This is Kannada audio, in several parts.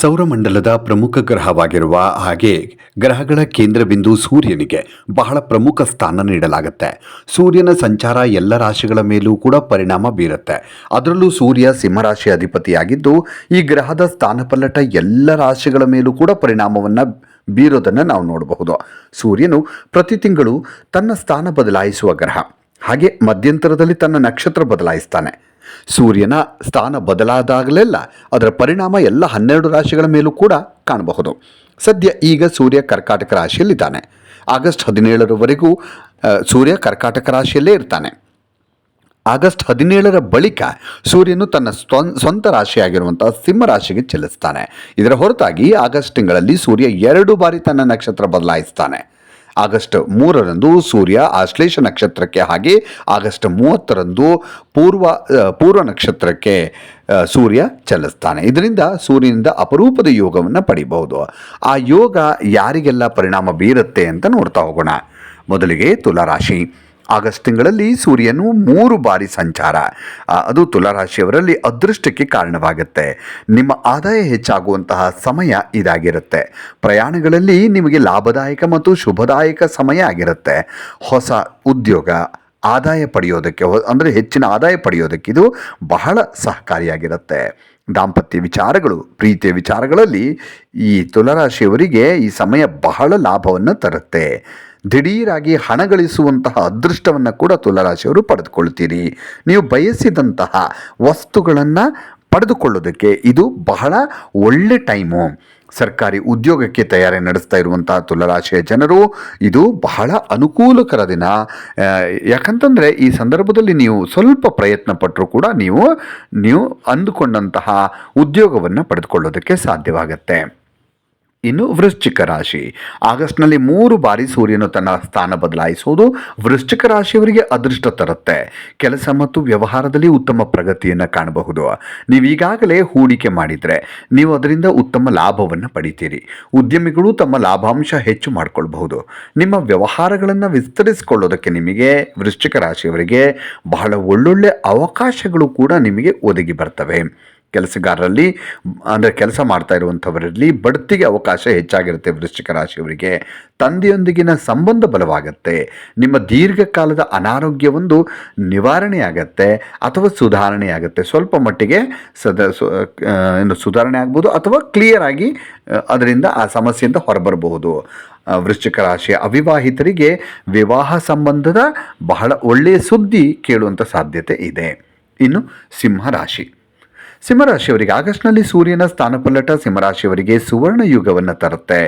ಸೌರಮಂಡಲದ ಪ್ರಮುಖ ಗ್ರಹವಾಗಿರುವ ಹಾಗೆ ಗ್ರಹಗಳ ಕೇಂದ್ರ ಬಿಂದು ಸೂರ್ಯನಿಗೆ ಬಹಳ ಪ್ರಮುಖ ಸ್ಥಾನ ನೀಡಲಾಗುತ್ತೆ. ಸೂರ್ಯನ ಸಂಚಾರ ಎಲ್ಲ ರಾಶಿಗಳ ಮೇಲೂ ಕೂಡ ಪರಿಣಾಮ ಬೀರುತ್ತೆ. ಅದರಲ್ಲೂ ಸೂರ್ಯ ಸಿಂಹರಾಶಿ ಅಧಿಪತಿಯಾಗಿದ್ದು, ಈ ಗ್ರಹದ ಸ್ಥಾನಪಲ್ಲಟ ಎಲ್ಲ ರಾಶಿಗಳ ಮೇಲೂ ಕೂಡ ಪರಿಣಾಮವನ್ನು ಬೀರೋದನ್ನು ನಾವು ನೋಡಬಹುದು. ಸೂರ್ಯನು ಪ್ರತಿ ತಿಂಗಳು ತನ್ನ ಸ್ಥಾನ ಬದಲಾಯಿಸುವ ಗ್ರಹ. ಹಾಗೆ ಮಧ್ಯಂತರದಲ್ಲಿ ತನ್ನ ನಕ್ಷತ್ರ ಬದಲಾಯಿಸ್ತಾನೆ. ಸೂರ್ಯನ ಸ್ಥಾನ ಬದಲಾದಾಗಲೆಲ್ಲ ಅದರ ಪರಿಣಾಮ ಎಲ್ಲ ಹನ್ನೆರಡು ರಾಶಿಗಳ ಮೇಲೂ ಕೂಡ ಕಾಣಬಹುದು. ಸದ್ಯ ಈಗ ಸೂರ್ಯ ಕರ್ಕಾಟಕ ರಾಶಿಯಲ್ಲಿದ್ದಾನೆ. ಆಗಸ್ಟ್ ಹದಿನೇಳರವರೆಗೂ ಸೂರ್ಯ ಕರ್ಕಾಟಕ ರಾಶಿಯಲ್ಲೇ ಇರ್ತಾನೆ. ಆಗಸ್ಟ್ ಹದಿನೇಳರ ಬಳಿಕ ಸೂರ್ಯನು ತನ್ನ ಸ್ವ- ಸ್ವಂತ ರಾಶಿಯಾಗಿರುವಂಥ ಸಿಂಹ ರಾಶಿಗೆ ಚಲಿಸ್ತಾನೆ ಇದರ ಹೊರತಾಗಿ ಆಗಸ್ಟ್ ತಿಂಗಳಲ್ಲಿ ಸೂರ್ಯ ಎರಡು ಬಾರಿ ತನ್ನ ನಕ್ಷತ್ರ ಬದಲಾಯಿಸ್ತಾನೆ. ಆಗಸ್ಟ್ ಮೂರರಂದು ಸೂರ್ಯ ಆಶ್ಲೇಷ ನಕ್ಷತ್ರಕ್ಕೆ ಹಾಗೆ ಆಗಸ್ಟ್ ಮೂವತ್ತರಂದು ಪೂರ್ವ ಪೂರ್ವ ನಕ್ಷತ್ರಕ್ಕೆ ಸೂರ್ಯ ಚಲಿಸ್ತಾನೆ. ಇದರಿಂದ ಸೂರ್ಯನಿಂದ ಅಪರೂಪದ ಯೋಗವನ್ನು ಪಡಿಬಹುದು. ಆ ಯೋಗ ಯಾರಿಗೆಲ್ಲ ಪರಿಣಾಮ ಬೀರುತ್ತೆ ಅಂತ ನೋಡ್ತಾ ಹೋಗೋಣ. ಮೊದಲಿಗೆ ತುಲಾರಾಶಿ. ಆಗಸ್ಟ್ ತಿಂಗಳಲ್ಲಿ ಸೂರ್ಯನು ಮೂರು ಬಾರಿ ಸಂಚಾರ. ಅದು ತುಲಾರಾಶಿಯವರಲ್ಲಿ ಅದೃಷ್ಟಕ್ಕೆ ಕಾರಣವಾಗುತ್ತೆ. ನಿಮ್ಮ ಆದಾಯ ಹೆಚ್ಚಾಗುವಂತಹ ಸಮಯ ಇದಾಗಿರುತ್ತೆ. ಪ್ರಯಾಣಗಳಲ್ಲಿ ನಿಮಗೆ ಲಾಭದಾಯಕ ಮತ್ತು ಶುಭದಾಯಕ ಸಮಯ ಆಗಿರುತ್ತೆ. ಹೊಸ ಉದ್ಯೋಗ, ಆದಾಯ ಪಡೆಯೋದಕ್ಕೆ ಅಂದರೆ ಹೆಚ್ಚಿನ ಆದಾಯ ಪಡೆಯೋದಕ್ಕೆ ಇದು ಬಹಳ ಸಹಕಾರಿಯಾಗಿರುತ್ತೆ. ದಾಂಪತ್ಯ ವಿಚಾರಗಳು, ಪ್ರೀತಿಯ ವಿಚಾರಗಳಲ್ಲಿ ಈ ತುಲಾರಾಶಿಯವರಿಗೆ ಈ ಸಮಯ ಬಹಳ ಲಾಭವನ್ನು ತರುತ್ತೆ. ದಿಢೀರಾಗಿ ಹಣ ಗಳಿಸುವಂತಹ ಅದೃಷ್ಟವನ್ನು ಕೂಡ ತುಲಾರಾಶಿಯವರು ಪಡೆದುಕೊಳ್ತೀರಿ ನೀವು ಬಯಸಿದಂತಹ ವಸ್ತುಗಳನ್ನು ಪಡೆದುಕೊಳ್ಳೋದಕ್ಕೆ ಇದು ಬಹಳ ಒಳ್ಳೆ ಟೈಮು. ಸರ್ಕಾರಿ ಉದ್ಯೋಗಕ್ಕೆ ತಯಾರಿ ನಡೆಸ್ತಾ ಇರುವಂತಹ ತುಲರಾಶಿಯ ಜನರು, ಇದು ಬಹಳ ಅನುಕೂಲಕರ ದಿನ. ಯಾಕಂತಂದರೆ ಈ ಸಂದರ್ಭದಲ್ಲಿ ನೀವು ಸ್ವಲ್ಪ ಪ್ರಯತ್ನ ಪಟ್ಟರೂ ಕೂಡ ನೀವು ನೀವು ಅಂದುಕೊಂಡಂತಹ ಉದ್ಯೋಗವನ್ನು ಪಡೆದುಕೊಳ್ಳೋದಕ್ಕೆ ಸಾಧ್ಯವಾಗುತ್ತೆ. ಇನ್ನು ವೃಶ್ಚಿಕ ರಾಶಿ. ಆಗಸ್ಟ್ನಲ್ಲಿ ಮೂರು ಬಾರಿ ಸೂರ್ಯನು ತನ್ನ ಸ್ಥಾನ ಬದಲಾಯಿಸುವುದು ವೃಶ್ಚಿಕ ರಾಶಿಯವರಿಗೆ ಅದೃಷ್ಟ ತರುತ್ತೆ. ಕೆಲಸ ಮತ್ತು ವ್ಯವಹಾರದಲ್ಲಿ ಉತ್ತಮ ಪ್ರಗತಿಯನ್ನು ಕಾಣಬಹುದು. ನೀವು ಈಗಾಗಲೇ ಹೂಡಿಕೆ ಮಾಡಿದರೆ ನೀವು ಅದರಿಂದ ಉತ್ತಮ ಲಾಭವನ್ನು ಪಡಿತೀರಿ. ಉದ್ಯಮಿಗಳು ತಮ್ಮ ಲಾಭಾಂಶ ಹೆಚ್ಚು ಮಾಡಿಕೊಳ್ಬಹುದು. ನಿಮ್ಮ ವ್ಯವಹಾರಗಳನ್ನು ವಿಸ್ತರಿಸಿಕೊಳ್ಳೋದಕ್ಕೆ ನಿಮಗೆ ವೃಶ್ಚಿಕ ರಾಶಿಯವರಿಗೆ ಬಹಳ ಒಳ್ಳೊಳ್ಳೆ ಅವಕಾಶಗಳು ಕೂಡ ನಿಮಗೆ ಒದಗಿ ಬರ್ತವೆ. ಕೆಲಸಗಾರರಲ್ಲಿ, ಅಂದರೆ ಕೆಲಸ ಮಾಡ್ತಾ ಇರುವಂಥವರಲ್ಲಿ ಬಡ್ತಿಗೆ ಅವಕಾಶ ಹೆಚ್ಚಾಗಿರುತ್ತೆ ವೃಶ್ಚಿಕ ರಾಶಿಯವರಿಗೆ. ತಂದೆಯೊಂದಿಗಿನ ಸಂಬಂಧ ಬಲವಾಗತ್ತೆ. ನಿಮ್ಮ ದೀರ್ಘಕಾಲದ ಅನಾರೋಗ್ಯವೊಂದು ನಿವಾರಣೆಯಾಗತ್ತೆ ಅಥವಾ ಸುಧಾರಣೆಯಾಗತ್ತೆ. ಸ್ವಲ್ಪ ಮಟ್ಟಿಗೆ ಸದ ಏನು ಸುಧಾರಣೆ ಆಗ್ಬೋದು ಅಥವಾ ಕ್ಲಿಯರ್ ಆಗಿ ಅದರಿಂದ ಆ ಸಮಸ್ಯೆಯಿಂದ ಹೊರಬರಬಹುದು. ವೃಶ್ಚಿಕ ರಾಶಿಯ ಅವಿವಾಹಿತರಿಗೆ ವಿವಾಹ ಸಂಬಂಧದ ಬಹಳ ಒಳ್ಳೆಯ ಸುದ್ದಿ ಕೇಳುವಂಥ ಸಾಧ್ಯತೆ ಇದೆ. ಇನ್ನು ಸಿಂಹ ರಾಶಿ. ಸಿಂಹರಾಶಿಯವರಿಗೆ ಆಗಸ್ಟ್ನಲ್ಲಿ ಸೂರ್ಯನ ಸ್ಥಾನಪಲ್ಲಟ ಸಿಂಹರಾಶಿಯವರಿಗೆ ಸುವರ್ಣ ಯುಗವನ್ನು ತರುತ್ತೆ.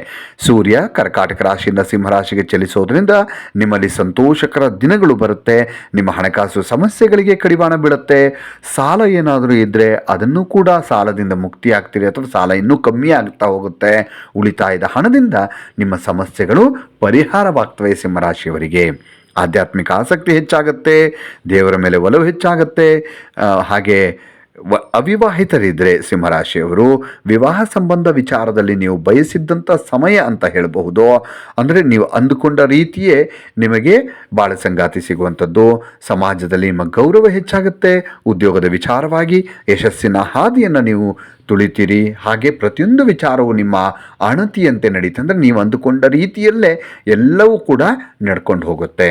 ಸೂರ್ಯ ಕರ್ಕಾಟಕ ರಾಶಿಯಿಂದ ಸಿಂಹರಾಶಿಗೆ ಚಲಿಸೋದ್ರಿಂದ ನಿಮ್ಮಲ್ಲಿ ಸಂತೋಷಕರ ದಿನಗಳು ಬರುತ್ತೆ. ನಿಮ್ಮ ಹಣಕಾಸು ಸಮಸ್ಯೆಗಳಿಗೆ ಕಡಿವಾಣ ಬೀಳುತ್ತೆ. ಸಾಲ ಏನಾದರೂ ಇದ್ದರೆ ಅದನ್ನು ಕೂಡ ಸಾಲದಿಂದ ಮುಕ್ತಿ ಆಗ್ತೀರಿ ಅಥವಾ ಸಾಲ ಇನ್ನೂ ಕಮ್ಮಿ ಆಗ್ತಾ ಹೋಗುತ್ತೆ. ಉಳಿತಾಯದ ಹಣದಿಂದ ನಿಮ್ಮ ಸಮಸ್ಯೆಗಳು ಪರಿಹಾರವಾಗ್ತವೆ ಸಿಂಹರಾಶಿಯವರಿಗೆ. ಆಧ್ಯಾತ್ಮಿಕ ಆಸಕ್ತಿ ಹೆಚ್ಚಾಗುತ್ತೆ. ದೇವರ ಮೇಲೆ ಒಲವು ಹೆಚ್ಚಾಗುತ್ತೆ. ಹಾಗೆ ಅವಿವಾಹಿತರಿದ್ದರೆ ಸಿಂಹರಾಶಿಯವರು, ವಿವಾಹ ಸಂಬಂಧ ವಿಚಾರದಲ್ಲಿ ನೀವು ಬಯಸಿದ್ದಂಥ ಸಮಯ ಅಂತ ಹೇಳಬಹುದು. ಅಂದರೆ ನೀವು ಅಂದುಕೊಂಡ ರೀತಿಯೇ ನಿಮಗೆ ಬಾಳ ಸಂಗಾತಿ ಸಿಗುವಂಥದ್ದು. ಸಮಾಜದಲ್ಲಿ ನಿಮ್ಮ ಗೌರವ ಹೆಚ್ಚಾಗುತ್ತೆ. ಉದ್ಯೋಗದ ವಿಚಾರವಾಗಿ ಯಶಸ್ಸಿನ ಹಾದಿಯನ್ನು ನೀವು ತುಳಿತೀರಿ. ಹಾಗೆ ಪ್ರತಿಯೊಂದು ವಿಚಾರವು ನಿಮ್ಮ ಅಣತಿಯಂತೆ ನಡೀತಂದ್ರೆ ನೀವು ಅಂದುಕೊಂಡ ರೀತಿಯಲ್ಲೇ ಎಲ್ಲವೂ ಕೂಡ ನಡ್ಕೊಂಡು ಹೋಗುತ್ತೆ.